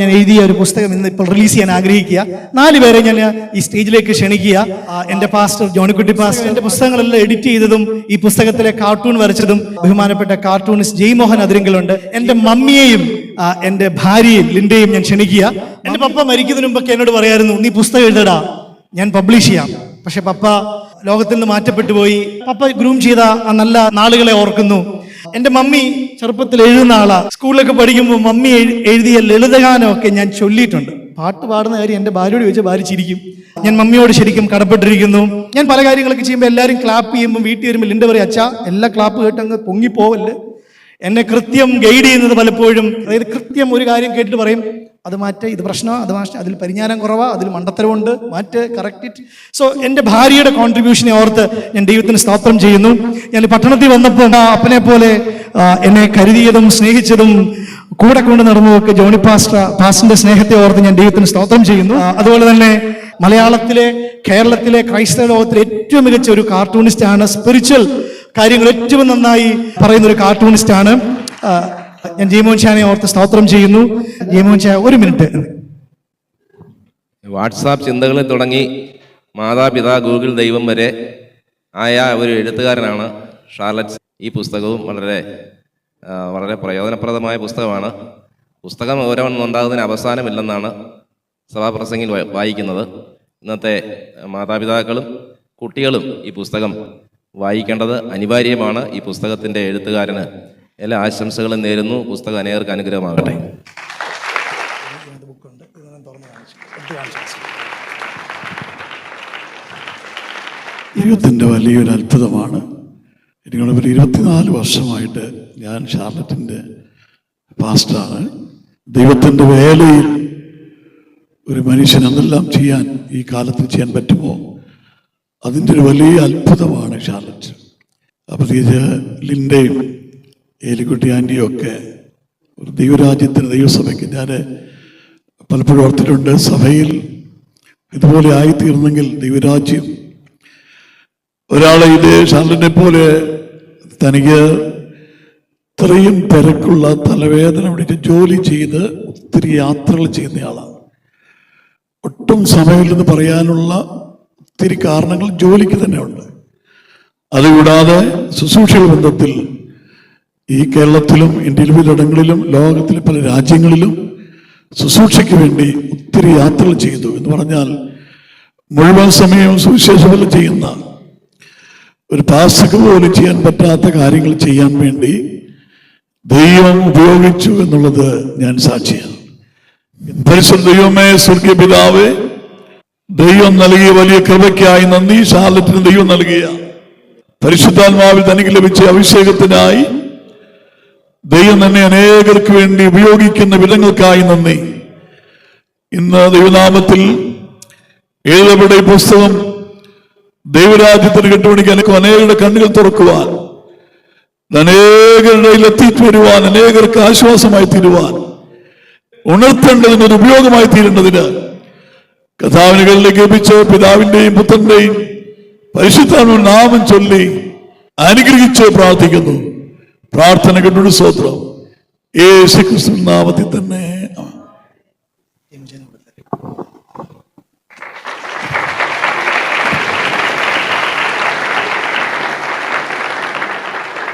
ഞാൻ എഴുതിയ ഒരു പുസ്തകം ഇന്ന് ഇപ്പോൾ റിലീസ് ചെയ്യാൻ ആഗ്രഹിക്കുക. നാല് പേരെ ഞാൻ ഈ സ്റ്റേജിലേക്ക് ക്ഷണിക്കുക. എന്റെ പാസ്റ്റർ ജോണിക്കുട്ടി പാസ്റ്റർ എന്റെ പുസ്തകങ്ങളെല്ലാം എഡിറ്റ് ചെയ്തതും ഈ പുസ്തകത്തിലെ കാർട്ടൂൺ വരച്ചതും ബഹുമാനപ്പെട്ട കാർട്ടൂണിസ്റ്റ് ജയ്മോഹൻ അതിരങ്കിലുണ്ട്. എന്റെ മമ്മിയെയും എന്റെ ഭാര്യയും ലിൻഡയും ഞാൻ ക്ഷണിക്കുക. എന്റെ പപ്പ മരിക്കുന്നതിന് മുമ്പൊക്കെ എന്നോട് പറയായിരുന്നു നീ പുസ്തകം എഴുതടാ ഞാൻ പബ്ലിഷ് ചെയ്യാം. പക്ഷെ പപ്പ ലോകത്തിൽ നിന്ന് മാറ്റപ്പെട്ടു പോയി. പപ്പ ഗ്രൂം ചെയ്ത നല്ല നാളുകളെ ഓർക്കുന്നു. എന്റെ മമ്മി ചെറുപ്പത്തിൽ എഴുതുന്ന ആളാ. സ്കൂളിലൊക്കെ പഠിക്കുമ്പോൾ മമ്മി എഴുതിയ ലളിതഗാനമൊക്കെ ഞാൻ ചൊല്ലിയിട്ടുണ്ട്. പാട്ട് പാടുന്ന കാര്യം എന്റെ ഭാര്യയോട് ചോദിച്ചാൽ ഭാര്യ ഞാൻ മമ്മിയോട് ശരിക്കും കടപ്പെട്ടിരിക്കുന്നു. ഞാൻ പല കാര്യങ്ങളൊക്കെ ചെയ്യുമ്പോൾ എല്ലാവരും ക്ലാപ്പ് ചെയ്യുമ്പോൾ വീട്ടിൽ വരുമ്പോൾ എന്റെ പറയും അച്ഛാ എല്ലാ ക്ലാപ്പ് കേട്ടങ്ങ് പൊങ്ങി പൊങ്ങിപ്പോവല്ലേ? എന്നെ കൃത്യം ഗൈഡ് ചെയ്യുന്നത് പലപ്പോഴും അതായത് കൃത്യം ഒരു കാര്യം കേട്ടിട്ട് പറയും അത് മാറ്റേ ഇത് പ്രശ്നം അത് മാറ്റ അതിൽ പരിജ്ഞാനം കുറവാ അതിൽ മണ്ടത്തരമുണ്ട് മാറ്റ് കറക്റ്റ് സോ എന്റെ ഭാര്യയുടെ കോൺട്രിബ്യൂഷനെ ഓർത്ത് ഞാൻ ദൈവത്തിന് സ്തോത്രം ചെയ്യുന്നു. ഞാൻ പട്ടണത്തിൽ വന്നപ്പോൾ അപ്പനെ പോലെ എന്നെ കരുതിയതും സ്നേഹിച്ചതും കൂടെ കൊണ്ട് നടന്നതൊക്കെ ജോണി പാസ്റ്റർ പാസ്റ്റിന്റെ സ്നേഹത്തെ ഓർത്ത് ഞാൻ ദൈവത്തിന് സ്തോത്രം ചെയ്യുന്നു. അതുപോലെ തന്നെ മലയാളത്തിലെ കേരളത്തിലെ ക്രൈസ്തവ ലോകത്തിലെ ഏറ്റവും മികച്ച ഒരു കാർട്ടൂണിസ്റ്റാണ് സ്പിരിച്വൽ കാര്യങ്ങൾ ഏറ്റവും നന്നായി പറയുന്ന ഒരു കാർട്ടൂണിസ്റ്റ് ആണ് ഞാൻ ജയമോഹൻ ഷാനെ ഓർത്ത് സ്തോത്രം ചെയ്യുന്നു. ജയമോഹൻ ഷാ ഒരു മിനിറ്റ്. വാട്സാപ്പ് ചിന്തകളിൽ തുടങ്ങി മാതാപിതാ ഗൂഗിൾ ദൈവം വരെ ആയ ഒരു എഴുത്തുകാരനാണ് ഷാർലറ്റ് ഈ പുസ്തകവും വളരെ വളരെ പ്രയോജനപ്രദമായ പുസ്തകമാണ്. പുസ്തകം ഓരോന്നുണ്ടാകുന്നതിന് അവസാനമില്ലെന്നാണ് സഭാപ്രസംഗിൽ വായിക്കുന്നത്. ഇന്നത്തെ മാതാപിതാക്കളും കുട്ടികളും ഈ പുസ്തകം വായിക്കേണ്ടത് അനിവാര്യമാണ് ഈ പുസ്തകത്തിന്റെ എഴുത്തുകാരന്. എല്ലാ ആശംസകളും നേരുന്നു. പുസ്തകം അനേകർക്ക് അനുഗ്രഹമാകട്ടെ. ദൈവത്തിന്റെ വലിയൊരു അത്ഭുതമാണ്. എനിക്കുള്ള ഒരു ഇരുപത്തിനാല് വർഷമായിട്ട് ഞാൻ ഷാർലറ്റിന്റെ പാസ്റ്ററാണ്. ദൈവത്തിന്റെ വേലയിൽ ഒരു മനുഷ്യൻ എന്തെല്ലാം ചെയ്യാൻ ഈ കാലത്ത് ചെയ്യാൻ പറ്റുമോ? അതിന്റെ ഒരു വലിയ അത്ഭുതമാണ് ഷാർലറ്റ്. പ്രത്യേകിച്ച് ലിൻഡയും ഏലിക്കുട്ടി ആന്റിയും ഒക്കെ ദൈവരാജ്യത്തിന് ദൈവസഭയ്ക്ക് ഞാൻ പലപ്പോഴും ഓർത്തിട്ടുണ്ട്. സഭയിൽ ഇതുപോലെ ആയിത്തീർന്നെങ്കിൽ ദൈവരാജ്യം ഒരാളെ ഇത് ഷാർലറ്റിനെ പോലെ തനിക്ക് ഇത്രയും തിരക്കുള്ള തലവേദന പിടിച്ച് ജോലി ചെയ്ത് ഒത്തിരി യാത്രകൾ ചെയ്യുന്നയാളാണ് ഒട്ടും സമയമില്ലെന്ന് പറയാനുള്ള ഒത്തിരി കാരണങ്ങൾ ജോലിക്ക് തന്നെ ഉണ്ട്. അതുകൂടാതെ ശുശ്രൂഷ ബന്ധത്തിൽ ഈ കേരളത്തിലും ഇന്ത്യയിലും വിവിധയിടങ്ങളിലും ലോകത്തിലെ പല രാജ്യങ്ങളിലും ശുശ്രൂഷയ്ക്ക് വേണ്ടി ഒത്തിരി യാത്രകൾ ചെയ്തു എന്ന് പറഞ്ഞാൽ മുഴുവൻ സമയവും സുവിശേഷഫലം ചെയ്യുന്ന ഒരു പാസ്തക്ക് പോലും ചെയ്യാൻ പറ്റാത്ത കാര്യങ്ങൾ ചെയ്യാൻ വേണ്ടി ദൈവം ഉപയോഗിച്ചു എന്നുള്ളത് ഞാൻ സാക്ഷിയാണ്. പരിശുദ്ധ ദൈവമേ സ്വർഗീയ പിതാവേ ദൈവം നൽകിയ വലിയ കൃപയ്ക്കായി നന്ദി ശാലത്തിന് ദൈവം നൽകിയ. പരിശുദ്ധാത്മാവിൽ തനിക്ക് ലഭിച്ച അഭിഷേകത്തിനായി ദൈവം തന്നെ അനേകർക്ക് വേണ്ടി ഉപയോഗിക്കുന്ന വിധങ്ങൾക്കായി നന്ദി. ഇന്ന് ദൈവനാമത്തിൽ എഴുതപ്പെട്ട ഈ പുസ്തകം ദൈവരാജ്യത്തിന് കെട്ടുപിടിക്കാൻ അനേകരുടെ കണ്ണുകൾ തുറക്കുവാൻ അനേകരുടെ എത്തിച്ചേരുവാൻ അനേകർക്ക് ആശ്വാസമായി തീരുവാൻ ഉണർത്തേണ്ടതിന് ഒരു ഉപയോഗമായി തീരേണ്ടതിന് കഥാവിനുകളിലേക്ക് ലഭിച്ച് പിതാവിന്റെയും പുത്രന്റെയും പരിശുദ്ധാത്മ നാമം ചൊല്ലി അനുഗ്രഹിച്ച് പ്രാർത്ഥിക്കുന്നു. പ്രാർത്ഥന കണ്ടൊരു സ്വത്രം. യേശു ക്രിസ്തു നാമത്തിൽ തന്നെ.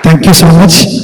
Thank you so much